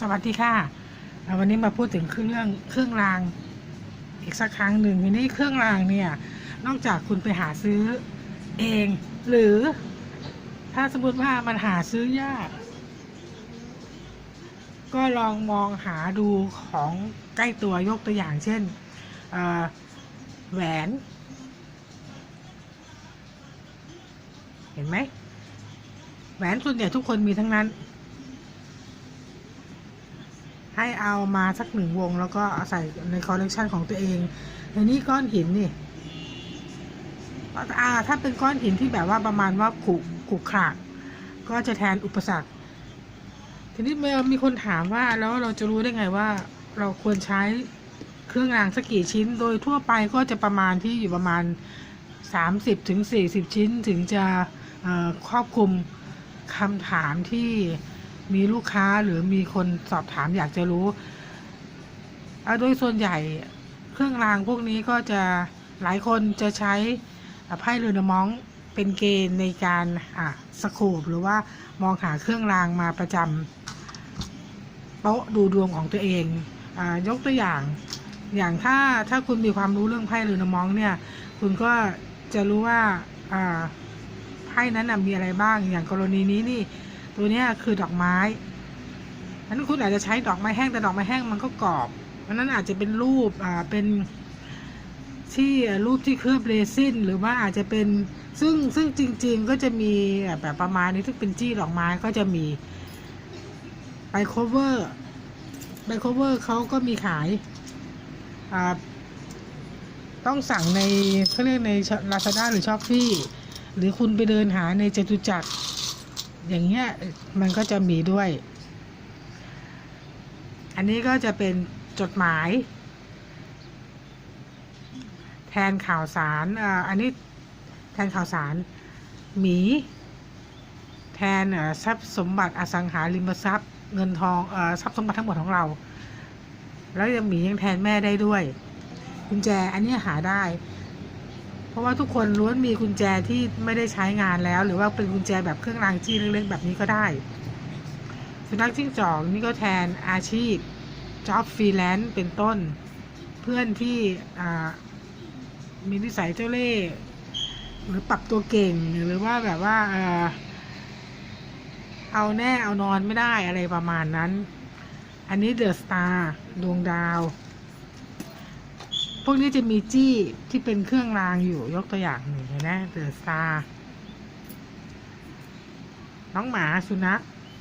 สวัสดีค่ะ วันนี้มาพูดถึงเครื่องเครื่องรางอีกสักครั้งหนึ่งทีนี้เครื่องรางเนี่ย นอกจากคุณไปหาซื้อเอง หรือถ้าสมมติว่ามันหาซื้อยาก ก็ลองมองหาดูของใกล้ตัวยกตัวอย่างเช่นแหวน เห็นไหมแหวนส่วนใหญ่ทุกคนมีทั้งนั้น ให้เอามาสักหนึ่งวง แล้วก็ใส่ในคอลเลกชันของตัวเองในนี้ก้อนหินนี่อาถ้าเป็นก้อนหินที่แบบว่าประมาณว่าขุขุขระก็จะแทนอุปสรรค ทีนี้เมื่อมีคนถามว่าแล้วเราจะรู้ได้ไงว่า เราควรใช้เครื่องรางสักกี่ชิ้น โดยทั่วไปก็จะประมาณที่อยู่ประมาณ 30ถึง40 ชิ้นถึงจะครอบคลุมคำถามที่ มีลูกค้าหรือมีคนสอบถามอยากจะรู้อาโดยส่วนใหญ่เครื่องรางพวกนี้ก็จะหลายคนจะใช้ไพ่เรือนมองเป็นเกณฑ์ในการอะสโคปหรือว่ามองหาเครื่องรางมาประจำโต๊ะดูดวงของตัวเองอายกตัวอย่างอย่างถ้าถ้าคุณมีความรู้เรื่องไพ่เรือนมองเนี่ย คุณก็จะรู้ว่าอ่าไพ่นั้นนะมีอะไรบ้างอย่างกรณีนี้นี่ ตัวนี้คือดอกไม้อันนั้นคุณอาจจะใช้ดอกไม้แห้งแต่ดอกไม้แห้งมันก็กรอบอันนั้นอาจจะเป็นรูปอ่าเป็นที่รูปที่เคลือบเรซินหรือว่าอาจจะเป็นซึ่งซึ่งจริง ๆ ก็จะมีแบบประมาณนี้ที่เป็นจี้ดอกไม้ก็จะมีไป cover ไป cover เขาก็มีขายอ่าต้องสั่งในเขาเรียกใน Lazada หรือ s h อ p e e หรือคุณไปเดินหาในจตุจักร อย่างเงี้ยมันก็จะมีด้วย อันนี้ก็จะเป็นจดหมาย แทนข่าวสารอ่าอันนี้แทนข่าวสาร หมี แทนทรัพย์สมบัติอสังหาริมทรัพย์ เงินทองอาทรัพย์สมบัติทั้งหมดของเรา แล้วยังหมียังแทนแม่ได้ด้วยกุญแจอันนี้หาได้ เพราะว่าทุกคนล้วนมีกุญแจที่ไม่ได้ใช้งานแล้ว หรือว่าเป็นกุญแจแบบเครื่องรางจี้เล็กๆแบบนี้ก็ได้ สุนัขจิ้งจอกนี่ก็แทนอาชีพจ็อบฟรีแลนซ์เป็นต้น เพื่อนที่มีนิสัยเจ้าเล่ห์หรือปรับตัวเก่งหรือว่าแบบว่าเอาแน่เอานอนไม่ได้อะไรประมาณนั้น อันนี้เดอะสตาร์ดวงดาว พวกนี้จะมีจี้ที่เป็นเครื่องรางอยู่ยกตัวอย่างหนึ่งเห็นไหมเดอะสตาน้องหมาสุนัข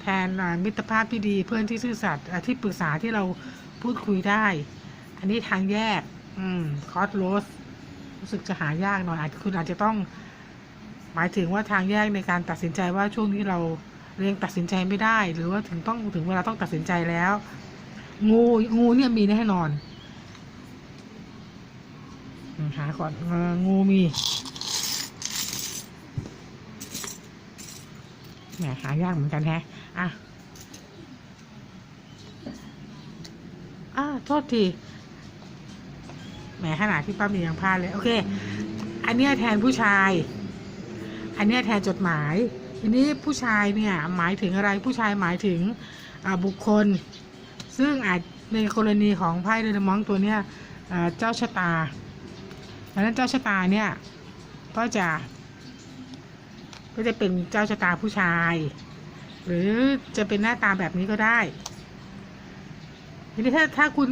แทนมิตรภาพที่ดีเพื่อนที่ซื่อสัตย์ที่ปรึกษาที่เราพูดคุยได้ อันนี้ทางแยก อืมคอสโรสรู้สึกจะหายากหน่อยอาจคุณอาจจะต้อง หมายถึงว่าทางแยกในการตัดสินใจว่าช่วงนี้เราเรียงตัดสินใจไม่ได้ หรือว่าถึงต้องถึงเวลาต้องตัดสินใจแล้ว งูงูเนี่ยมีแน่นอน หาก่อนงูมีแหมหายากเหมือนกันแฮะอะอ่าโทษทีแหมขนาดที่ป้ามียังพลาดเลย โอเค อันเนี้ยแทนผู้ชาย อันเนี้ยแทนจดหมาย ทีนี้ผู้ชายเนี่ย หมายถึงอะไรผู้ชายหมายถึงบุคคล ซึ่งอาจในกรณีของไพ่เดนมองตัวเนี้ยเจ้าชะตา ดังนั้นเจ้าชะตาเนี่ยก็จะ ก็จะเป็นเจ้าชะตาผู้ชาย หรือจะเป็นหน้าตาแบบนี้ก็ได้ทีนี้ถ้าถ้าคุณ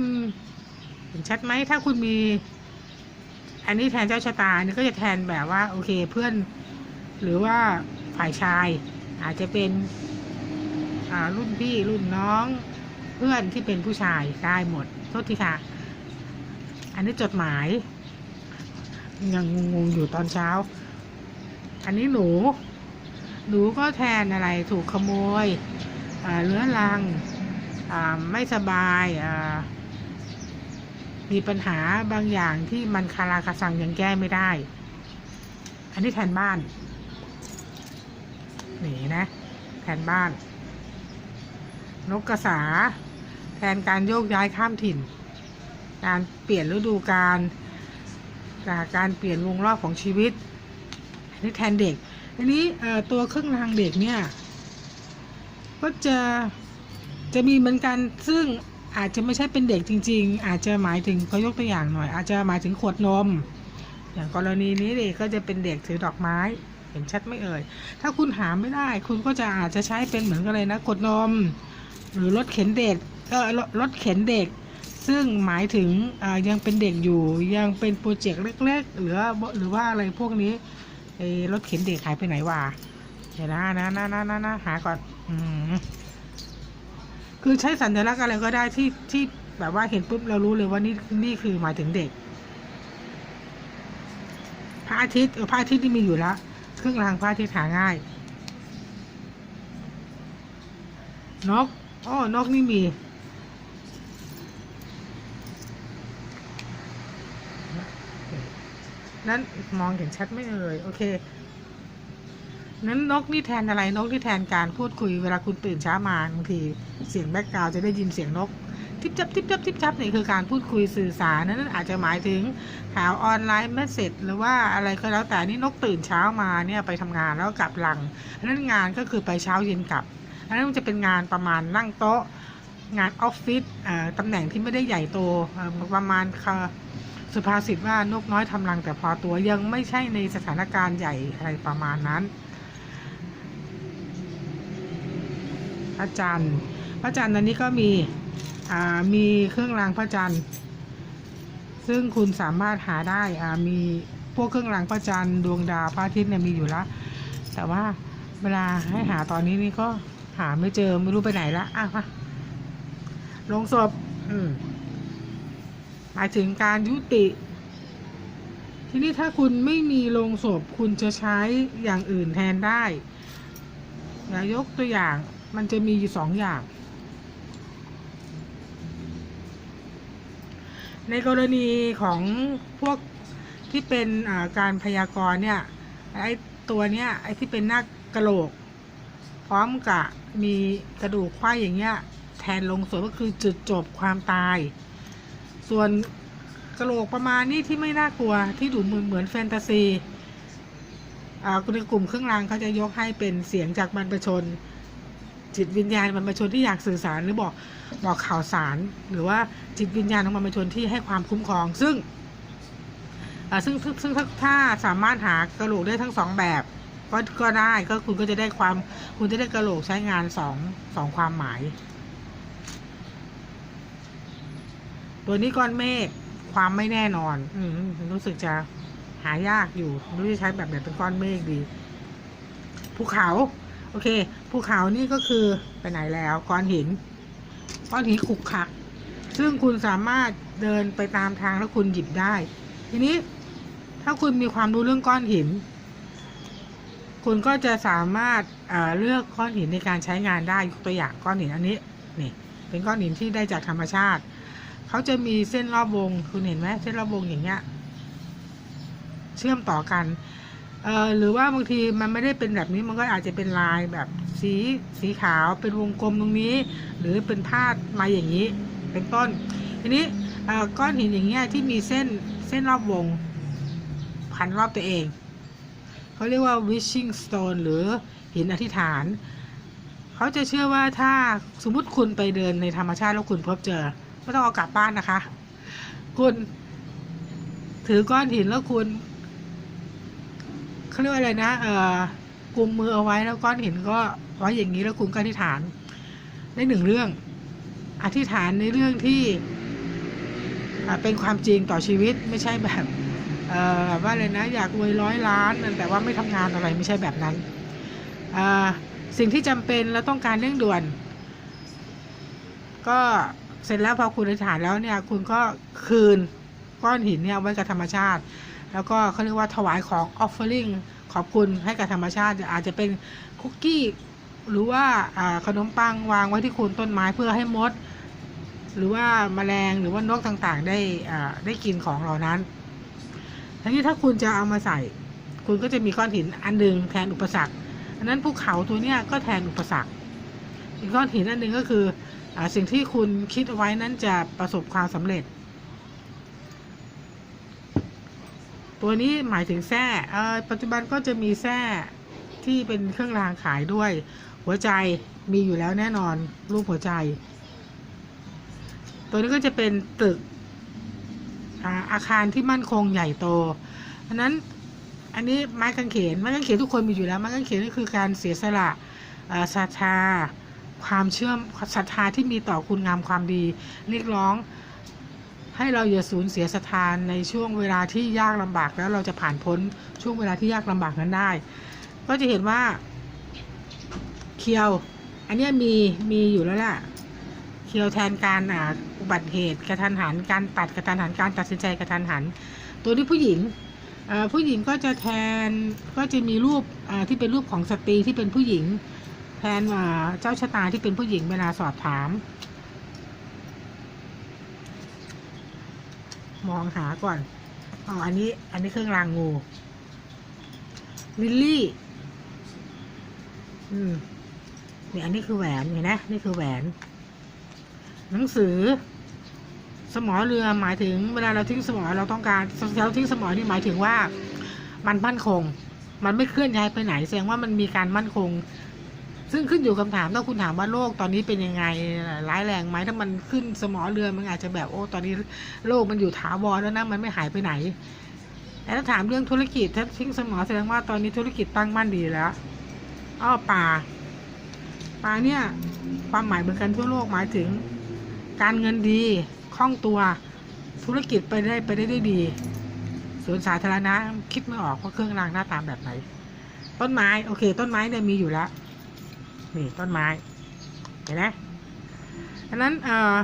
เห็นชัดไหมถ้าคุณมี อันนี้แทนเจ้าชะตาอันนี้ก็จะแทนแบบว่า โอเคเพื่อน หรือว่าฝ่ายชาย อาจจะเป็นอ่ารุ่นพี่รุ่นน้องเพื่อนที่เป็นผู้ชายได้หมดโทษทีค่ะ อันนี้จดหมาย ยังงงๆอยู่ตอนเช้า อันนี้หนู หนูก็แทนอะไรถูกขโมยเรื้อรังไม่สบายมีปัญหาบางอย่างที่มันคาราคาซังยังแก้ไม่ได้ อันนี้แทนบ้าน นี่นะ แทนบ้าน นกกระสา แทนการโยกย้ายข้ามถิ่น การเปลี่ยนฤดูกาล จากการเปลี่ยนวงรอบของชีวิตนนี้แทนเด็ก อันนี้ตัวเครื่องรางเด็กเนี่ย ก็จะจะมีเหมือนกันซึ่งอาจจะไม่ใช่เป็นเด็กจริง ๆ อาจจะหมายถึงเขายกตัวอย่างหน่อย อาจจะหมายถึงขวดนม อย่างกรณีนี้เด็กก็จะเป็นเด็กถือดอกไม้เห็นชัดไม่เอ่ย ถ้าคุณหาไม่ได้ คุณก็จะอาจจะใช้เป็นเหมือนกันเลยนะขวดนม หรือรถเข็นเด็กเออรถเข็นเด็ก ซึ่งหมายถึงยังเป็นเด็กอยู่ยังเป็นโปรเจกต์เล็ก ๆ หรือว่าหรือว่าอะไรพวกนี้รถเข็นเด็กหายไปไหนวะเดี๋ยวนะนะนะนะนะนะหาก่อนอืมคือใช้สัญลักษณ์อะไรก็ได้ที่ที่แบบว่าเห็นปุ๊บเรารู้เลยว่านี่นี่คือหมายถึงเด็ก พระอาทิตย์พระอาทิตย์ที่มีอยู่แล้วเครื่องรางพระอาทิตย์หาง่าย นกอ๋อนกนี่มี นั้นมองเห็นชัดไม่เอ่ยโอเค นั้นนกนี่แทนอะไรนกนี่แทนการพูดคุยเวลาคุณตื่นเช้ามาบางทีเสียงแบ็กกราวด์จะได้ยินเสียงนกทิปจับทิปจับทิปจับนี่คือการพูดคุยสื่อสารนั้นอาจจะหมายถึงข่าออนไลน์เมสเซจหรือว่าอะไรก็แล้วแต่นี่นกตื่นเช้ามาเนี่ยไปทำงานแล้วกลับหลังอันนั้นงานก็คือไปเช้าเย็นกลับอันนั้นมันจะเป็นงานประมาณนั่งโต๊ะงานออฟฟิศตำแหน่งที่ไม่ได้ใหญ่โตประมาณค่ะ สุภาษิตว่านกน้อยทำรังแต่พอตัวยังไม่ใช่ในสถานการณ์ใหญ่อะไรประมาณนั้น พระจันทร์พระจันทร์อันนี้ก็มีมีเครื่องรางพระจันทร์ซึ่งคุณสามารถหาได้มีพวกเครื่องรางพระจันทร์ดวงดาวพระอาทิตย์เนี่ยมีอยู่แล้วแต่ว่าเวลาให้หาตอนนี้นี่ก็หาไม่เจอไม่รู้ไปไหนละอะมาลงศพอืม หมายถึงการยุติ ทีนี้ถ้าคุณไม่มีโลงศพคุณจะใช้อย่างอื่นแทนได้อย่ายกตัวอย่างมันจะมีอยู่สองอย่าง ในกรณีของพวกที่เป็นการพยากรณ์เนี่ยไอ้ตัวเนี้ยไอ้ที่เป็นหน้ากระโหลก พร้อมกับมีกระดูกไขว้อย่างเงี้ยแทนลงส่วนก็คือจุดจบความตาย ส่วนกระโหลกประมาณนี้ที่ไม่น่ากลัวที่ดูเหมือนเหมือนแฟนตาซีอ่าในกลุ่มเครื่องรางเขาจะยกให้เป็นเสียงจากบรรพชน จิตวิญญาณบรรพชนที่อยากสื่อสารหรือบอกบอกข่าวสาร หรือว่าจิตวิญญาณของบรรพชนที่ให้ความคุ้มครอง ซึ่งอ่าซึ่งซึ่งซึ่งถ้าถ้าสามารถหากระโหลกได้ทั้งสองแบบก็ก็ได้ก็คุณก็จะได้ความคุณจะได้กระโหลกใช้งานสองสองความหมาย ตัวนี้ก้อนเมฆความไม่แน่นอน อืมรู้สึกจะหายากอยู่รู้จะใช้แบบไหนเป็นก้อนเมฆดีภูเขา โอเคภูเขานี่ก็คือไปไหนแล้วก้อนหินก้อนหินขุกขระซึ่งคุณสามารถเดินไปตามทางแล้วคุณหยิบได้ ทีนี้ถ้าคุณมีความรู้เรื่องก้อนหิน คุณก็จะสามารถเอ่อเลือกก้อนหินในการใช้งานได้ยกตัวอย่างก้อนหินอันนี้นี่เป็นก้อนหินที่ได้จากธรรมชาติ เขาจะมีเส้นรอบวง คุณเห็นไหมเส้นรอบวงอย่างเงี้ย เชื่อมต่อกัน เอ่อหรือว่าบางทีมันไม่ได้เป็นแบบนี้มันก็อาจจะเป็นลายแบบสีสีขาวเป็นวงกลมตรงนี้ หรือเป็นพาดมาอย่างนี้ เป็นต้น ทีนี้เอ่อก้อนหินอย่างเงี้ยที่มีเส้นเส้นรอบวง พันรอบตัวเองเขาเรียกว่า wishing stone หรือหินอธิษฐาน เขาจะเชื่อว่าถ้าสมมติคุณไปเดินในธรรมชาติแล้วคุณพบเจอ ไม่ต้องเอากลับบ้านนะคะ คุณถือก้อนหินแล้วคุณเขาเรียกว่าอะไรนะ เอ่อกุมมือเอาไว้แล้วก้อนหินก็ไว้อย่างนี้แล้วคุณก็อธิษฐาน ได้หนึ่งเรื่อง อธิษฐานในเรื่องที่เป็นความจริงต่อชีวิตไม่ใช่แบบเออว่าเลยนะ อยากรวยร้อยล้าน แต่ว่าไม่ทำงานอะไรไม่ใช่แบบนั้น สิ่งที่จำเป็นแล้วต้องการเร่งด่วน ก็ เสร็จแล้วพอคุณอธิษฐานแล้วเนี่ยคุณก็คืนก้อนหินเนี่ยไว้กับธรรมชาติ แล้วก็เขาเรียกว่าถวายของ offering ขอบคุณให้กับธรรมชาติ อาจจะเป็นคุกกี้หรือว่าขนมปังวางไว้ที่โคนต้นไม้เพื่อให้มด หรือว่าแมลงหรือว่านกต่างๆ ได้ได้กินของเหล่านั้นทีนี้ถ้าคุณจะเอามาใส่ คุณก็จะมีก้อนหินอันหนึ่งแทนอุปสรรคอันนั้นภูเขาตัวเนี้ยก็แทนอุปสรรคอีกก้อนหินอันหนึ่งก็คือ สิ่งที่คุณคิดเอาไว้นั้นจะประสบความสำเร็จ ตัวนี้หมายถึงแส้ปัจจุบันก็จะมีแส้ที่เป็นเครื่องรางขายด้วย หัวใจมีอยู่แล้วแน่นอนรูปหัวใจ ตัวนี้ก็จะเป็นตึกอาอาคารที่มั่นคงใหญ่โตอันนั้นอันนี้ไม้กางเขนไม้กางเขนทุกคนมีอยู่แล้วไม้กางเขนก็คือการเสียสละศรัทธา ความเชื่อมศรัทธาที่มีต่อคุณงามความดี เรียกร้อง ให้เราอย่าสูญเสียศรัทธาในช่วงเวลาที่ยากลำบากแล้วเราจะผ่านพ้นช่วงเวลาที่ยากลำบากนั้นได้ ก็จะเห็นว่าเคียว อันนี้มีมีอยู่แล้วแหละเคียวแทนการอ่าอุบัติเหตุกระทันหันการตัดกระทันหันการตัดสินใจกระทันหัน ตัวนี้ผู้หญิงผู้หญิงก็จะแทนก็จะมีรูปอ่าที่เป็นรูปของสตรีที่เป็นผู้หญิง แทนอ่าเจ้าชะตาที่เป็นผู้หญิงเวลาสอบถาม มองหาก่อนอ๋ออันนี้ อันนี้เครื่องรางงู ลิลลี่ อืมนี่อันนี้คือแหวนเห็นไหมนี่คือแหวน หนังสือ สมอเรือหมายถึง เวลาเราทิ้งสมอเราต้องการเราทิ้งสมอนี่หมายถึงว่า มันมั่นคง มันไม่เคลื่อนย้ายไปไหนแสดงว่ามันมีการมั่นคง ซึ่งขึ้นอยู่คำถามถ้าคุณถามว่าโลกตอนนี้เป็นยังไงร้ายแรงไหมถ้ามันขึ้นสมอเรือมันอาจจะแบบโอ้ตอนนี้โลกมันอยู่ถาวรแล้วนะมันไม่หายไปไหนแต่ถ้าถามเรื่องธุรกิจถ้าทิ้งสมอแสดงว่าตอนนี้ธุรกิจตั้งมั่นดีแล้วอ้อป่าป่าเนี่ยความหมายเหมือนกันทั่วโลกหมายถึง การเงินดีคล่องตัวธุรกิจไปได้ไปได้ด้วยดีสวนสาธารณะคิดไม่ออกว่าเครื่องรางหน้าตามแบบไหน ต้นไม้โอเค ต้นไม้เนี่ยมีอยู่แล้ว นี่ต้นไม้ เห็นไหมอันนั้นเอ่อ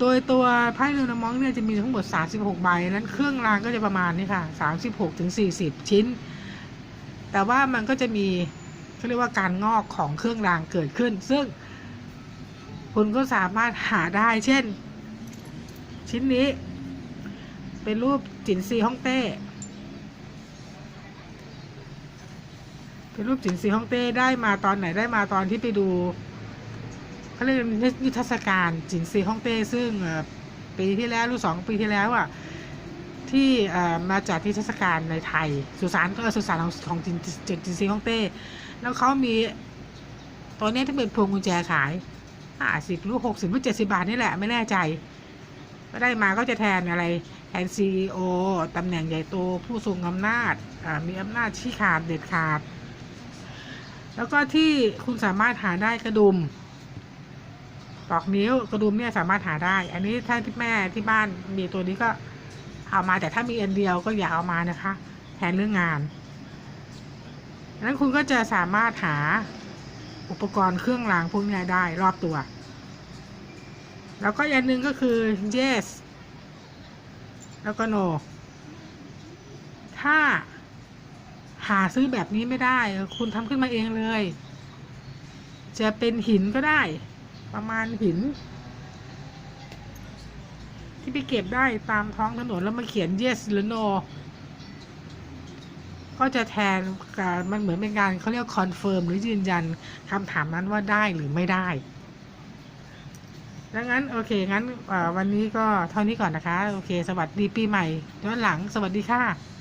โดยตัวไพ่เรือนมองเนี่ยจะมีทั้งหมด 36 ใบนั้นเครื่องรางก็จะประมาณนี้ค่ะ 36ถึง40 ชิ้น แต่ว่ามันก็จะมีเขาเรียกว่าการงอกของเครื่องรางเกิดขึ้น ซึ่งคุณก็สามารถหาได้ เช่น ชิ้นนี้ เป็นรูปจินซีฮ่องเต้ เป็นรูปจินซีฮ่องเต้ได้มาตอนไหนได้มาตอนที่ไปดูเขาเรียกนิทรรศการจินซีฮ่องเต้ซึ่งปีที่แล้วหรือสองปีที่แล้วอะที่มาจากที่เทรรศการในไทย สุสานก็สุสานของของจินจินจินซีฮ่องเต้ แล้วเขามีตัวเนี้ที่เป็นพวงกุญแจขายห้าสิบหรือหกสิบหรือเจ็ดสิบาทนี่แหละไม่แน่ใจก็ได้มาก็จะแทนอะไรแทนซีอตำแหน่งใหญ่โตผู้ทรงอำนาจมีอำนาจชี้ขาดเด็ดขาด แล้วก็ที่คุณสามารถหาได้กระดุมปอกนิ้วกระดุมเนี่ยสามารถหาได้ อันนี้ถ้าที่แม่ที่บ้านมีตัวนี้ก็เอามาแต่ถ้ามีอันเดียวก็อย่าเอามานะคะแทนเรื่องงานดังนั้นคุณก็จะสามารถหาอุปกรณ์เครื่องรางพวกนี้ได้รอบตัว แล้วก็อย่างหนึ่งก็คือ yes แล้วก็ no ถ้า หาซื้อแบบนี้ไม่ได้ คุณทำขึ้นมาเองเลย จะเป็นหินก็ได้ ประมาณหิน ที่ไปเก็บได้ตามท้องถนนแล้วมาเขียน yes หรือ no ก็จะแทนการมันเหมือนเป็นการเขาเรียกคอนเฟิร์มหรือยืนยันคำถามนั้นว่าได้หรือไม่ได้ดังนั้น โอเค งั้นวันนี้ก็เท่านี้ก่อนนะคะ โอเค สวัสดีปีใหม่ย้อนหลังสวัสดีค่ะ